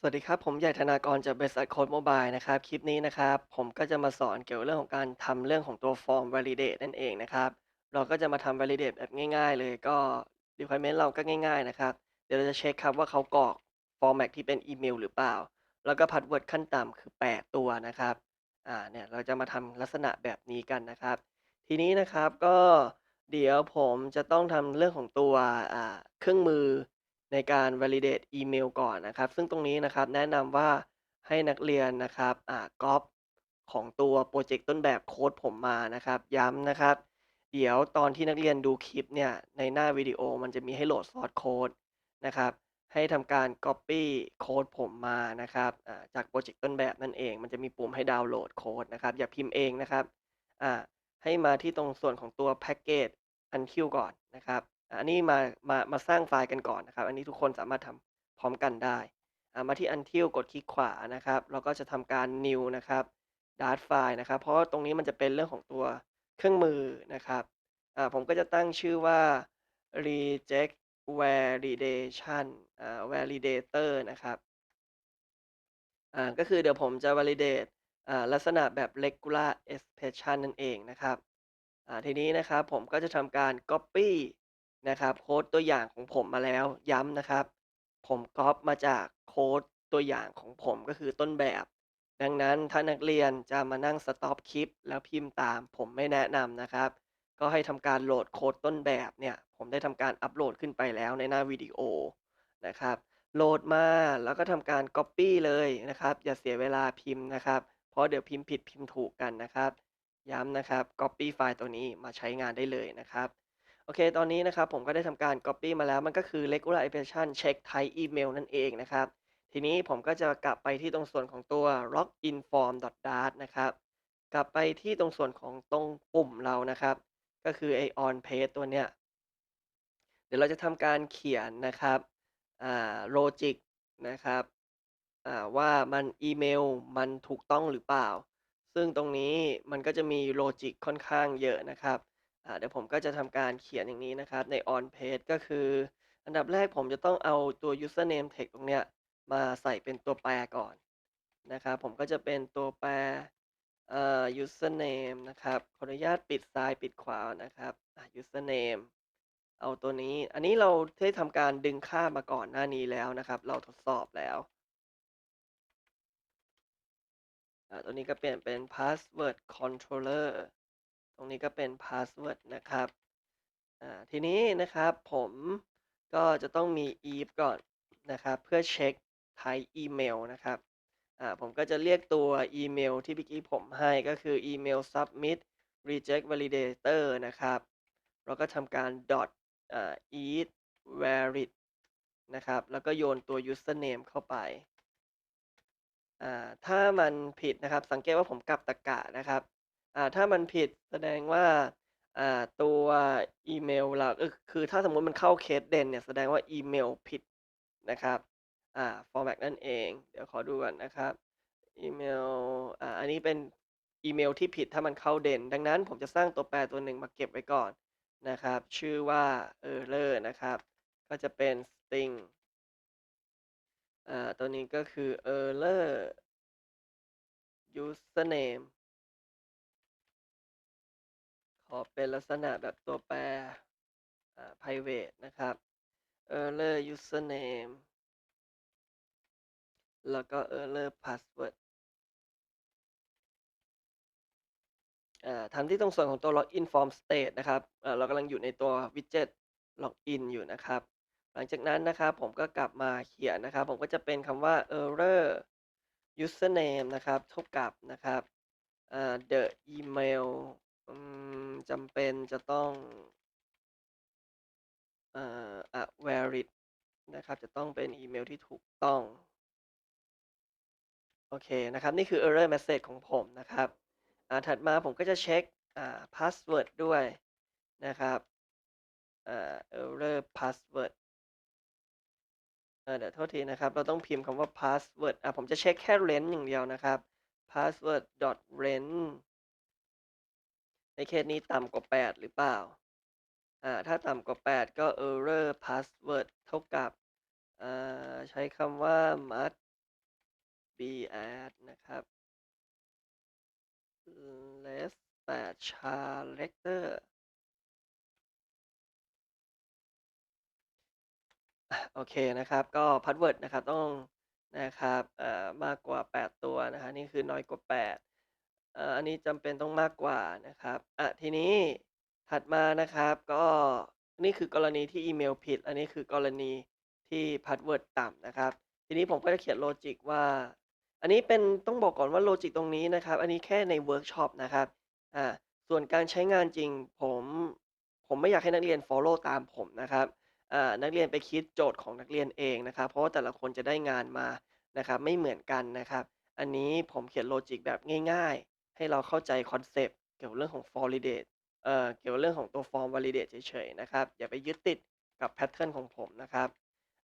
สวัสดีครับ ผมใหญ่ธนากรจากบริษัทโค้ดโมบายนะครับ คลิปนี้นะครับ ผมก็จะมาสอนเกี่ยวกับเรื่องของการทำเรื่องของตัวฟอร์ม validate นั่นเองนะครับ เราก็จะมาทำ validate แบบง่าย ๆ เลยก็ requirement เราก็ง่ายๆนะครับ เดี๋ยวเราจะเช็คครับว่าเขากรอก format ที่เป็นอีเมลหรือเปล่า แล้วก็ password ขั้นต่ำคือ 8 ตัวนะครับอ่าเนี่ยเราจะมาทำลักษณะแบบนี้กันนะครับ ทีนี้นะครับก็เดี๋ยวผมจะต้องทำเรื่องของตัวอ่าเครื่องมือ ในการ validate อีเมลก่อนนะครับ ซึ่งตรงนี้นะครับแนะนำว่าให้นักเรียนนะครับอ่าก๊อปของตัวโปรเจกต์ต้นแบบโค้ดผมมานะครับ ย้ำนะครับ เดี๋ยวตอนที่นักเรียนดูคลิปเนี่ยในหน้าวิดีโอมันจะมีให้โหลดซอสโค้ดนะครับ ให้ทำการ Copy โค้ดผมมานะครับอ่าจากโปรเจกต์ต้นแบบนั่นเอง มันจะมีปุ่มให้ดาวน์โหลดโค้ดนะครับ อย่าพิมพ์เองนะครับอ่าให้มาที่ตรงส่วนของตัว Package Until ก่อนนะครับ อ่า อันนี้มา มา มาสร้างไฟล์กันก่อนนะครับ อันนี้ทุกคนสามารถทำพร้อมกันได้ อ่า มาที่ Until กดคลิกขวานะครับเราก็จะทำการ New นะครับ Dart File นะครับ เพราะว่าตรงนี้มันจะเป็นเรื่องของตัวเครื่องมือนะครับ อ่า ผมก็จะตั้งชื่อว่า reject validation อ่า validator นะครับ อ่า ก็คือเดี๋ยวผมจะ validate อ่า ลักษณะแบบ regular expression นั่นเองนะครับ อ่า ทีนี้นะครับผมก็จะทำการ copy นะครับ โค้ดตัวอย่างของผมมาแล้ว ย้ำนะครับ ผมก๊อปมาจากโค้ดตัวอย่างของผมก็คือต้นแบบ ดังนั้นถ้านักเรียนจะมานั่งสต็อปคลิป แล้วพิมพ์ตาม ผมไม่แนะนำนะครับ ก็ให้ทำการโหลดโค้ดต้นแบบเนี่ย ผมได้ทำการอัปโหลดขึ้นไปแล้วในหน้าวิดีโอนะครับ โหลดมาแล้วก็ทำการ Copy เลยนะครับ อย่าเสียเวลาพิมพ์นะครับ เพราะเดี๋ยวพิมพ์ผิดพิมพ์ถูกกันนะครับ ย้ำนะครับ Copy ไฟล์ตัวนี้มาใช้งานได้เลยนะครับ โอเค ตอนนี้นะครับผมก็ได้ทำการ Copy มาแล้วมันก็คือ regular expression check type email นั่นเองนะครับ ทีนี้ผมก็จะกลับไปที่ตรงส่วนของตัว login form dart นะครับ กลับไปที่ตรงส่วนของตรงปุ่มเรานะครับ ก็คือไอ on page ตัวเนี้ย เดี๋ยวเราจะทำการเขียนนะครับอ่า logic นะครับอ่าว่ามันอีเมลมันถูกต้องหรือเปล่า ซึ่งตรงนี้มันก็จะมี logic ค่อนข้างเยอะนะครับ อ่าเดี๋ยวผมก็จะทำการเขียนอย่างนี้นะครับ ใน on page ก็คือ อันดับแรกผมจะต้องเอาตัว username text ตรงเนี้ยมาใส่เป็นตัวแปรก่อนนะครับ ผมก็จะเป็นตัวแปรเอ่อ username นะครับขออนุญาตปิดซ้ายปิดขวานะครับ username เอาตัวนี้ อันนี้เราได้ทำการดึงค่ามาก่อนหน้านี้แล้วนะครับ เราทดสอบแล้วตัวนี้ก็เปลี่ยนเป็น password controller ตรงนี้ก็เป็น password นะครับอ่าทีนี้นะครับผมก็จะต้องมี if ก่อนนะครับ เพื่อเช็ค type email นะครับอ่าผมก็จะเรียกตัวอีเมลที่เมื่อกี้ผมให้ก็คืออีเมล submit reject validator นะครับเราก็ทำการ dot อ่า is valid นะครับ แล้วก็โยนตัว username เข้าไปอ่าถ้ามันผิดนะครับ สังเกตว่าผมกลับตรรกะนะครับ อ่า ถ้ามันผิดแสดงว่า อ่า ตัวอีเมลเรา ก็คือถ้าสมมุติมันเข้าเคสเด่นเนี่ย แสดงว่าอีเมลผิดนะครับ อ่า format นั่นเอง เดี๋ยวขอดูก่อนนะครับ อีเมล อ่า อันนี้เป็นอีเมลที่ผิดถ้ามันเข้าเด่นดังนั้นผมจะสร้างตัวแปรตัวหนึ่งมาเก็บไว้ก่อนนะครับ ชื่อว่า error นะครับ ก็จะเป็น string อ่า ตัวนี้ก็คือ error username ขอเป็นลักษณะแบบตัวแปร private นะครับ error username แล้วก็ error password อ่าทำที่ตรงส่วนของตัว login form state นะครับ เรากำลังอยู่ในตัว widget login อยู่นะครับ หลังจากนั้นนะครับผมก็กลับมาเขียนนะครับ ผมก็จะเป็นคำว่า error username นะครับเท่ากับนะครับ the email อืมจำเป็นจะต้องเอ่อ valid นะครับ จะต้องเป็นอีเมลที่ถูกต้อง โอเคนะครับ นี่คือ error message ของผมนะครับอ่าถัดมาผมก็จะเช็คอ่า password ด้วยนะครับอ่า error password เดี๋ยวโทษทีนะครับ เราต้องพิมพ์คำว่า password อ่าผมจะเช็คแค่ length อย่างเดียวนะครับ password dot length ในเคสนี้ต่ำกว่า 8 หรือเปล่า อ่า ถ้าต่ำกว่า 8 ก็ error password เท่ากับ อ่า ใช้คำว่า must be add นะครับ less 8 character โอเคนะครับ ก็พาสเวิร์ดนะครับ ต้องนะครับ อ่อมากกว่า 8 ตัว นะครับนี่คือน้อยกว่า 8 อ่ออันนี้จำเป็นต้องมากกว่านะครับ อะ ทีนี้ถัดมานะครับ ก็นี่คือกรณีที่อีเมลผิด อันนี้คือกรณีที่พาสเวิร์ดต่ำนะครับ ทีนี้ผมก็จะเขียนโลจิกว่า อันนี้เป็นต้องบอกก่อนว่าโลจิกตรงนี้นะครับ อันนี้แค่ในเวิร์กช็อปนะครับ อ่า ส่วนการใช้งานจริงผม ผมไม่อยากให้นักเรียน follow ตามผมนะครับ อ่า นักเรียนไปคิดโจทย์ของนักเรียนเองนะครับ เพราะว่าแต่ละคนจะได้งานมา นะครับ ไม่เหมือนกันนะครับ อันนี้ผมเขียนโลจิกแบบง่าย ๆ ให้เราเข้าใจคอนเซปต์เกี่ยวกับเรื่องของ validate เอ่อเกี่ยวกับเรื่องของตัว form validate เฉยๆนะครับ อย่าไปยึดติดกับแพทเทิร์นของผมนะครับ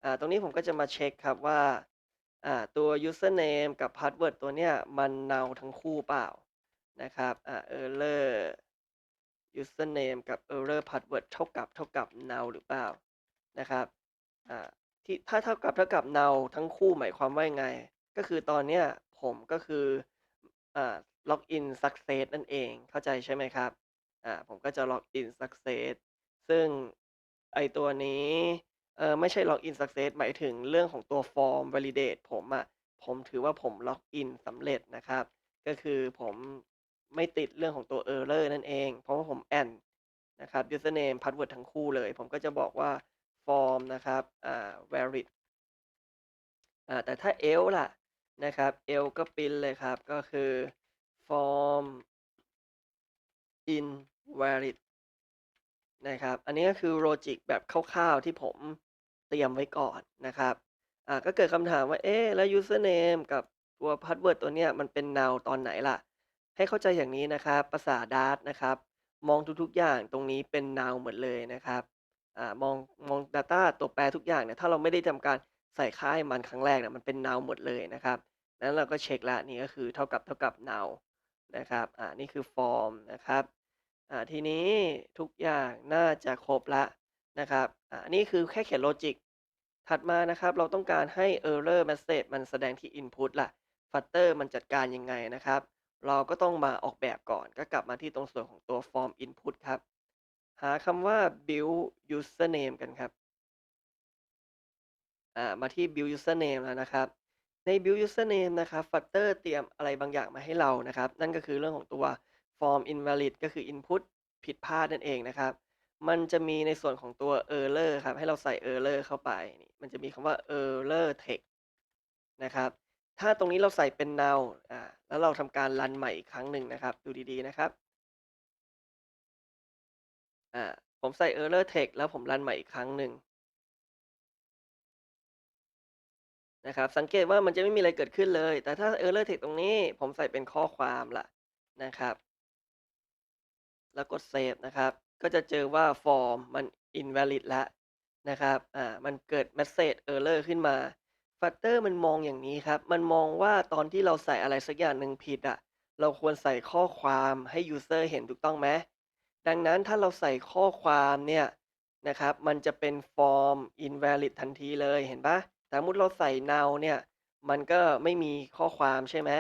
อ่าตรงนี้ผมก็จะมาเช็คครับว่าอ่าตัว username กับ password ตัวเนี้ยมัน null ทั้งคู่เปล่านะครับอ่า error username กับ error password เท่ากับเท่ากับ null หรือเปล่านะครับอ่าที่ถ้าเท่ากับเท่ากับ null ทั้งคู่หมายความว่ายังไง ก็คือตอนเนี้ยผมก็คือ อ่า login success นั่นเอง เข้าใจใช่ไหมครับ อ่า ผมก็จะ login success ซึ่งไอตัวนี้ เอ่อ ไม่ใช่ login success หมายถึงเรื่องของตัว form validate ผมอะ ผมถือว่าผม login สำเร็จนะครับ ก็คือผมไม่ติดเรื่องของตัว error นั่นเอง เพราะว่าผม and นะครับ username password ทั้งคู่เลย ผมก็จะบอกว่า form นะครับ อ่า valid อ่า แต่ถ้า else ล่ะ นะครับ L ก็ปริ้นเลยครับ ก็คือ form invalid นะครับ อันนี้ก็คือโลจิกแบบคร่าวๆที่ผมเตรียมไว้ก่อนนะครับ อ่า ก็เกิดคำถามว่า เอ๊ะ แล้ว username กับตัว password ตัวเนี้ยมันเป็น null ตอนไหนล่ะ ให้เข้าใจอย่างนี้นะครับ ภาษา Dart นะครับ มองทุกๆอย่างตรงนี้เป็น null หมดเลยนะครับ อ่า มอง มอง data ตัวแปรทุกอย่างเนี่ย ถ้าเราไม่ได้ทำการ ใส่ค่าให้มันครั้งแรกเนี่ยมันเป็น null หมดเลยนะครับนั้นเราก็เช็คล้วนี่ก็คือเท่ากับเท่ากับ null นะครับอ่านี่คือ form นะครับอ่าทีนี้ทุกอย่างน่าจะครบละนะครับอ่านี่คือแค่เขียนโลจิกถัดมานะครับเราต้องการให้ error message มันแสดงที่ input ล่ะ flutter มันจัดการยังไงนะครับ เราก็ต้องมาออกแบบก่อนก็กลับมาที่ตรงส่วนของตัว form input ครับ หาคำว่า build username กันครับ อ่า มาที่ build username แล้วนะครับ ใน build username นะครับ flutter เตรียมอะไรบางอย่างมาให้เรานะครับ นั่นก็คือเรื่องของตัว form invalid ก็คือ input ผิดพลาดนั่นเองนะครับ มันจะมีในส่วนของตัว error ครับ ให้เราใส่ error เข้าไปนี่มันจะมีคำว่า error text นะครับ ถ้าตรงนี้เราใส่เป็น null อ่า แล้วเราทำการรันใหม่อีกครั้งหนึ่งนะครับ ดูดีๆนะครับ อ่า ผมใส่ error text แล้วผมรันใหม่อีกครั้งหนึ่ง นะครับ สังเกตว่ามันจะไม่มีอะไรเกิดขึ้นเลย แต่ถ้า error text ตรงนี้ผมใส่เป็นข้อความล่ะนะครับ แล้วกด save นะครับ ก็จะเจอว่า form มัน invalid แล้วนะครับ อ่า มันเกิด message error ขึ้นมา flutter มันมองอย่างนี้ครับ มันมองว่าตอนที่เราใส่อะไรสักอย่างหนึ่งผิดอะเราควรใส่ข้อความให้ user เห็นถูกต้องไหม ดังนั้นถ้าเราใส่ข้อความเนี่ยนะครับ มันจะเป็น form invalid ทันทีเลย เห็นปะ สมมุติเราใส่ null เนี่ย มันก็ไม่มีข้อความใช่ไหม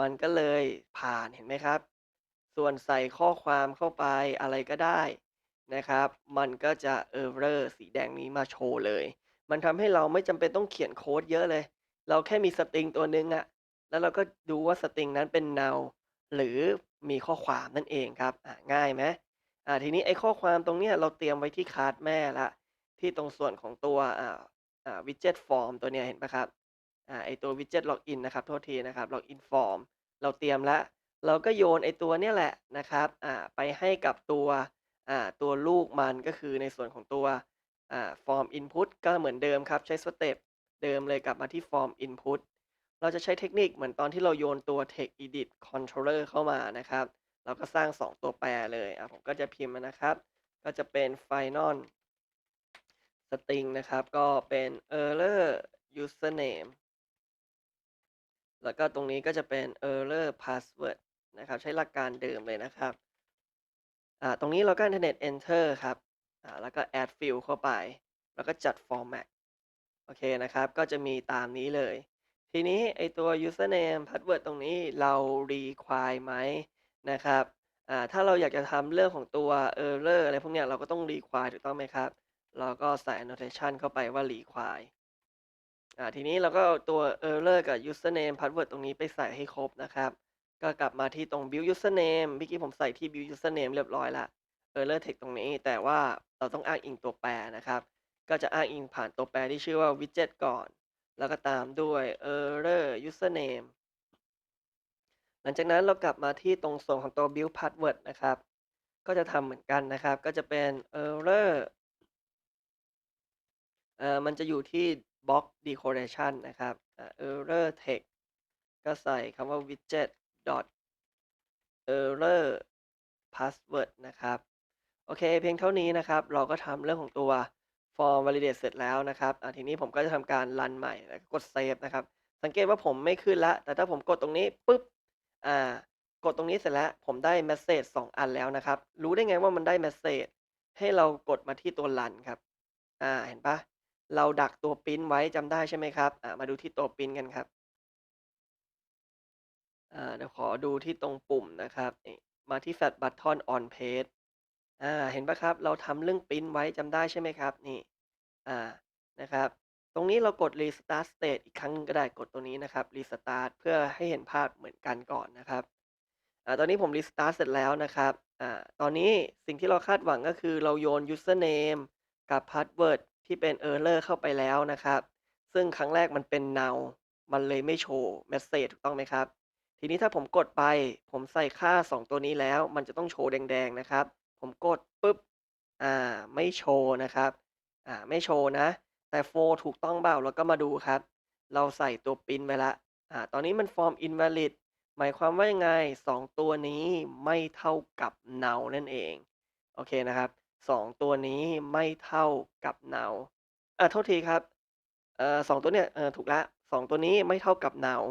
มันก็เลยผ่านเห็นไหมครับ ส่วนใส่ข้อความเข้าไปอะไรก็ได้นะครับ มันก็จะ error สีแดงนี้มาโชว์เลย มันทำให้เราไม่จำเป็นต้องเขียนโค้ดเยอะเลย เราแค่มีสตริงตัวหนึ่งอะแล้วเราก็ดูว่าสตริงนั้นเป็น null หรือมีข้อความนั่นเองครับอ่าง่ายไหมอ่าทีนี้ไอ้ข้อความตรงเนี้ยเราเตรียมไว้ที่คลาสแม่ละที่ตรงส่วนของตัวอ่า อ่า widget form ตัวเนี้ยเห็นปะครับ อ่า ไอตัว widget login นะครับ โทษทีนะครับ login form เราเตรียมแล้ว เราก็โยนไอตัวเนี้ยแหละนะครับ อ่า ไปให้กับตัว อ่า ตัวลูกมันก็คือในส่วนของตัว อ่า form input ก็เหมือนเดิมครับ ใช้สเต็ปเดิมเลยกลับมาที่ form input เราจะใช้เทคนิคเหมือนตอนที่เราโยนตัว text edit controller เข้ามานะครับ เราก็สร้าง 2 ตัวแปรเลย อะผมก็จะพิมพ์นะครับ ก็จะเป็น final string นะครับ ก็เป็น error username แล้วก็ตรงนี้ก็จะเป็น error password นะครับ ใช้หลักการเดิมเลยนะครับ อ่า ตรงนี้เราก็ internet enter ครับ อ่า แล้วก็ add field เข้าไป แล้วก็จัด format โอเคนะครับ ก็จะมีตามนี้เลย ทีนี้ไอตัว username password ตรงนี้เรา require ไหมนะครับ อ่า ถ้าเราอยากจะทำเรื่องของตัว error อะไรพวกเนี้ยเราก็ต้อง require ถูกต้องไหมครับ เราก็ใส่ annotation เข้าไปว่า require อ่าทีนี้เราก็เอาตัว error กับ username password ตรงนี้ไปใส่ให้ครบนะครับ ก็กลับมาที่ตรง build username เมื่อกี้ผมใส่ที่ build username เรียบร้อยล้ว error text ตรงนี้ แต่ว่าเราต้องอ้างอิงตัวแปรนะครับ ก็จะอ้างอิงผ่านตัวแปรที่ชื่อว่า widget ก่อน แล้วก็ตามด้วย error username หลังจากนั้นเรากลับมาที่ตรงส่วนของตัว build password นะครับ ก็จะทำเหมือนกันนะครับ ก็จะเป็น error เอ่อ มันจะอยู่ที่ box decoration นะครับ อ่า error text ก็ใส่คำว่า widget dot error password นะครับ โอเค เพียงเท่านี้นะครับ เราก็ทำเรื่องของตัว form validate เสร็จแล้วนะครับอ่าทีนี้ผมก็จะทำการรันใหม่แล้วก็กด save นะครับ สังเกตว่าผมไม่ขึ้นล้วแต่ถ้าผมกดตรงนี้ปุ๊บ อ่า กดตรงนี้เสร็จแล้ว ผมได้ message 2 อันแล้วนะครับ รู้ได้ไงว่ามันได้ message ให้เรากดมาที่ตัวรันครับ อ่า เห็นปะ เราดักตัวปริ้นไว้ จำได้ใช่ไหมครับ อา มาดูที่ตัวปริ้นกันครับ อา เดี๋ยวขอดูที่ตรงปุ่มนะครับ นี่ มาที่ flat button on page อา เห็นปะครับ เราทำเรื่องปริ้นไว้ จำได้ใช่ไหมครับ นี่ อ่า นะครับ ตรงนี้เรากด restart state อีกครั้งหนึ่งก็ได้ กดตัวนี้นะครับ restart เพื่อให้เห็นภาพเหมือนกันก่อนนะครับ อ่า ตอนนี้ผม restart เสร็จแล้วนะครับ อ่า ตอนนี้สิ่งที่เราคาดหวัง ก็คือเราโยน username กับ password ที่เป็น error เข้าไปแล้วนะครับ ซึ่งครั้งแรกมันเป็น null มันเลยไม่โชว์ message ถูกต้องไหมครับ ทีนี้ถ้าผมกดไป ผมใส่ค่า 2 ตัวนี้แล้ว มันจะต้องโชว์แดงๆนะครับ ผมกดปุ๊บ อ่า ไม่โชว์นะครับ อ่า ไม่โชว์นะ แต่ for ถูกต้องเปล่าเราก็มาดูครับ เราใส่ตัวปินไว้ล้วอ่า ตอนนี้มัน form invalid หมายความว่ายังไง 2 ตัวนี้ไม่เท่ากับ null นั่นเอง โอเคนะครับ 2 ตัวนี้ไม่เท่ากับ null อ่าโทษทีครับเอ่อสองตัวเนี่ยเออถูกแล้ว2ตัวนี้ไม่เท่ากับ null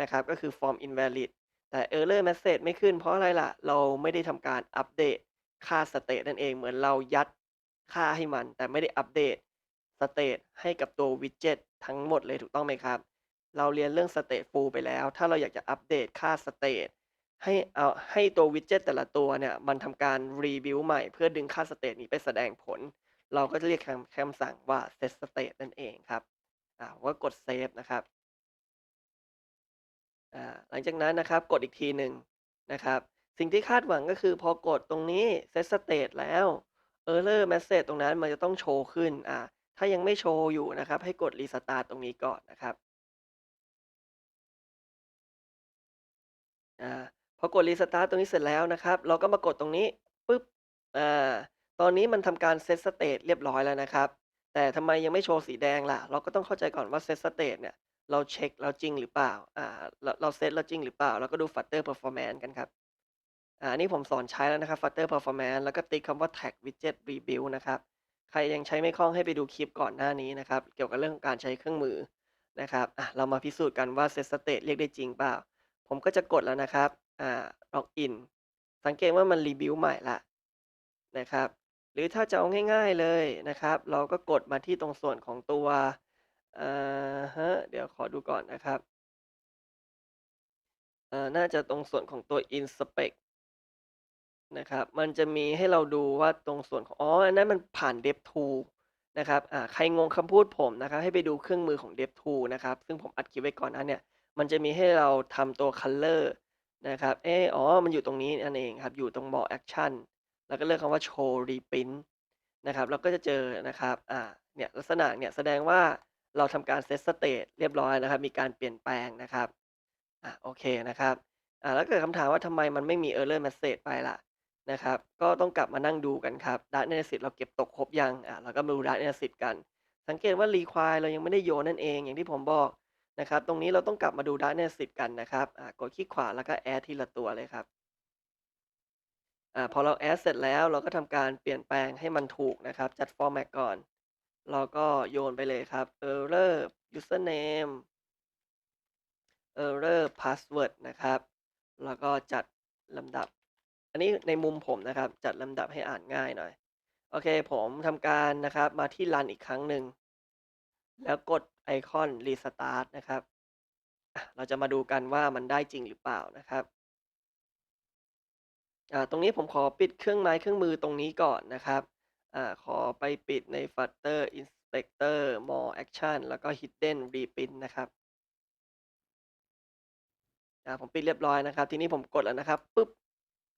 นะครับ ก็คือ form invalid แต่ error message ไม่ขึ้นเพราะอะไรล่ะ เราไม่ได้ทำการอัปเดตค่า state นั่นเองเหมือนเรายัดค่าให้มัน แต่ไม่ได้อัปเดต state ให้กับตัว widget ทั้งหมดเลยถูกต้องไหมครับ เราเรียนเรื่อง stateful ไปแล้ว ถ้าเราอยากจะอัปเดตค่า state ให้ เอา ให้ตัว widget แต่ละตัวเนี่ยมันทำการ rebuild ใหม่ เพื่อดึงค่า state นี้ไปแสดงผล เราก็จะเรียกคำคำสั่งว่า set state นั่นเองครับ อ่าผมก็กด save นะครับ อ่า หลังจากนั้นนะครับ กดอีกทีหนึ่งนะครับ สิ่งที่คาดหวังก็คือพอกดตรงนี้ set state แล้ว error message ตรงนั้นมันจะต้องโชว์ขึ้น อ่า ถ้ายังไม่โชว์อยู่นะครับ ให้กด restart ตรงนี้ก่อนนะครับ อ่า พอกด restart ตรงนี้เสร็จแล้วนะครับ เราก็มากดตรงนี้ปุ๊บอ่าตอนนี้มันทำการ set state เรียบร้อยแล้วนะครับ แต่ทำไมยังไม่โชว์สีแดงล่ะ เราก็ต้องเข้าใจก่อนว่า set state เนี่ยเราเช็คแล้วจริงหรือเปล่าอ่าเราเราเซตแล้วจริงหรือเปล่า เราก็ดู Flutter performance กันครับอ่านนี้ผมสอนใช้แล้วนะครับ Flutter performance แล้วก็ติ๊กคำว่า tag widget rebuild นะครับ ใครยังใช้ไม่คล่องให้ไปดูคลิปก่อนหน้านี้นะครับ เกี่ยวกับเรื่องของการใช้เครื่องมือนะครับอะเรามาพิสูจน์กันว่า set state เรียกได้จริงเปล่า ผมก็จะกดแล้วนะครับ อ่า login สังเกตว่ามัน rebuild ใหม่ละนะครับ หรือถ้าจะเอาง่ายๆเลยนะครับ เราก็กดมาที่ตรงส่วนของตัวอ่าฮะ เดี๋ยวขอดูก่อนนะครับเอ่อน่าจะตรงส่วนของตัว inspect นะครับ มันจะมีให้เราดูว่าตรงส่วนของ อ๋อ อันนั้นมันผ่าน DevTool นะครับ อ่า ใครงงคำพูดผมนะครับ ให้ไปดูเครื่องมือของ DevTool นะครับ ซึ่งผมอัดคลิปไว้ก่อนหน้าเนี่ย มันจะมีให้เราทำตัว color นะครับเอ๊ะอ๋อ มันอยู่ตรงนี้นั่นเองครับ อยู่ตรง more action แล้วก็เลือกคำว่า show reprint นะครับ เราก็จะเจอนะครับ อ่า เนี่ย ลักษณะเนี่ย แสดงว่าเราทำการ set state เรียบร้อยนะครับ มีการเปลี่ยนแปลงนะครับ อ่าโอเคนะครับ อ่า แล้วเกิดคำถามว่าทำไมมันไม่มี error message ไปล่ะนะครับ ก็ต้องกลับมานั่งดูกันครับ Data Analysis เราเก็บตกครบยัง อ่าเราก็มาดู Data Analysis กัน สังเกตว่า require เรายังไม่ได้โยนนั่นเอง อย่างที่ผมบอก นะครับ ตรงนี้เราต้องกลับมาดู Data Analysis กันนะครับอ่ากดคลิกขวาแล้วก็ add ทีละตัวเลยครับอ่าพอเรา add เสร็จแล้วเราก็ทำการเปลี่ยนแปลงให้มันถูกนะครับ จัด format ก่อน เราก็โยนไปเลยครับ error username error password นะครับ แล้วก็จัดลำดับ อันนี้ในมุมผมนะครับ จัดลำดับให้อ่านง่ายหน่อย โอเค ผมทำการนะครับ มาที่รันอีกครั้งหนึ่ง แล้วกด ไอคอน restart นะครับ เราจะมาดูกันว่ามันได้จริงหรือเปล่านะครับตรงนี้ผมขอปิดเครื่องไม้เครื่องมือตรงนี้ก่อนนะครับอขอไปปิดใน Flutter Inspector More Action แล้วก็ Hidden Reprint นะครับผมปิดเรียบร้อยนะครับ ทีนี้ผมกดแล้วนะครับปุ๊บ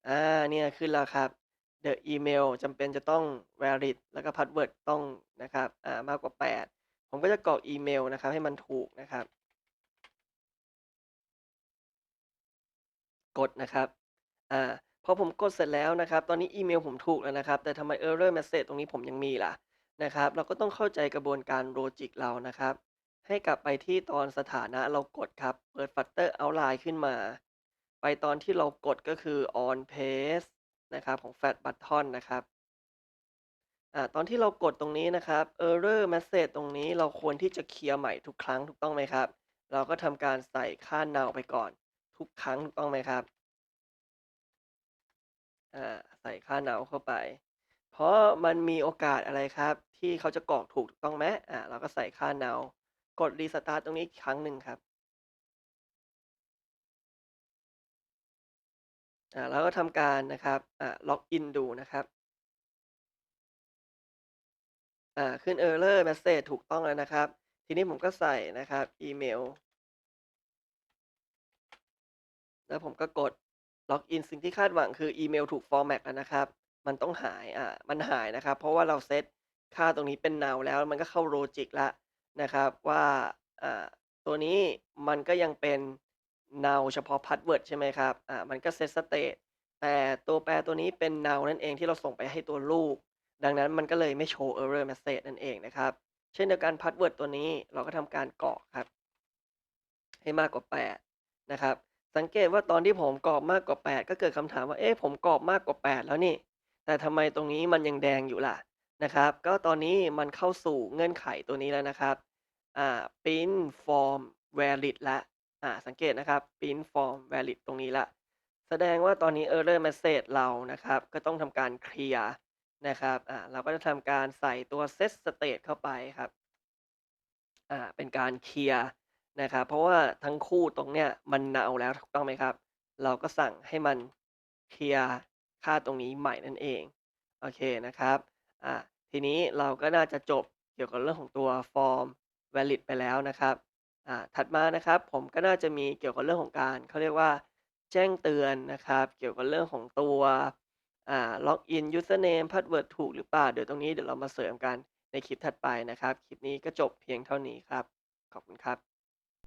อ่าเนี่ยขึ้นแล้วครับ The email จำเป็นจะต้อง valid แล้วก็ password ต้องนะครับอ่ามากกว่า 8 ผมก็จะกรอกอีเมลนะครับ ให้มันถูกนะครับ กดนะครับอ่าพอผมกดเสร็จแล้วนะครับ ตอนนี้อีเมลผมถูกแล้วนะครับ แต่ทำไม Error Message ตรงนี้ผมยังมีล่ะนะครับ เราก็ต้องเข้าใจกระบวนการโลจิกเรานะครับ ให้กลับไปที่ตอนสถานะเรากดครับ เปิด Flutter Outline ขึ้นมา ไปตอนที่เรากดก็คือ On Page นะครับของ Flat Button นะครับ อ่า ตอนที่เรากดตรงนี้นะครับ Error Message ตรงนี้เราควรที่จะเคลียร์ใหม่ทุกครั้งถูกต้องไหมครับ เราก็ทำการใส่ค่า null ไปก่อน ทุกครั้งถูกต้องไหมครับ อ่า ใส่ค่า null เข้าไป เพราะมันมีโอกาสอะไรครับ ที่เขาจะกรอกถูกถูกต้องไหมอ่า เราก็ใส่ค่า null กด restart ตรงนี้อีกครั้งหนึ่งครับ อ่า แล้วก็ทำการนะครับ อ่า ล็อกอินดูนะครับ อ่า ขึ้น Error Message ถูกต้องแล้วนะครับ ทีนี้ผมก็ใส่นะครับ อีเมล แล้วผมก็กดล็อกอินสิ่งที่คาดหวังคืออีเมลถูกฟอร์แมตแล้วนะครับ มันต้องหาย อ่า มันหายนะครับ เพราะว่าเราเซตค่าตรงนี้เป็น null แล้ว มันก็เข้าโลจิกแล้วนะครับ ว่า อ่า ตัวนี้มันก็ยังเป็น null เฉพาะพาสเวิร์ดใช่ไหมครับ อ่า มันก็เซตสเตตแต่ตัวแปรตัวนี้เป็น null นั่นเองที่เราส่งไปให้ตัวลูก ดังนั้นมันก็เลยไม่โชว์ error message นั่นเองนะครับ เช่นเดียวกันพาสเวิร์ดตัวนี้เราก็ทำการกรอกครับ ให้มากกว่า 8 นะครับ สังเกตว่าตอนที่ผมกรอกมากกว่า 8 ก็เกิดคำถามว่าเอ๊ะผมกรอกมากกว่า 8 แล้วนี่ แต่ทำไมตรงนี้มันยังแดงอยู่ล่ะนะครับ ก็ตอนนี้มันเข้าสู่เงื่อนไขตัวนี้แล้วนะครับอ่า print form valid แล้วอ่าสังเกตนะครับ print form valid ตรงนี้ละ แสดงว่าตอนนี้ error message เรานะครับ ก็ต้องทำการเคลียร์ นะครับ อ่า เราก็จะทำการใส่ตัว set state เข้าไปครับ อ่า เป็นการเคลียร์นะครับ เพราะว่าทั้งคู่ตรงเนี้ยมันเนาแล้วถูกต้องไหมครับ เราก็สั่งให้มันเคลียร์ค่าตรงนี้ใหม่นั่นเอง โอเคนะครับ อ่า ทีนี้เราก็น่าจะจบเกี่ยวกับเรื่องของตัว form valid ไปแล้วนะครับ อ่า ถัดมานะครับ ผมก็น่าจะมีเกี่ยวกับเรื่องของการเขาเรียกว่า แจ้งเตือนนะครับ เกี่ยวกับเรื่องของตัว อ่า ล็อกอิน ยูสเซอร์เนม พาสเวิร์ดถูกหรือเปล่า เดี๋ยวตรงนี้เดี๋ยวเรามาเสริมกันในคลิปถัดไปนะครับ คลิปนี้ก็จบเพียงเท่านี้ครับ ขอบคุณครับ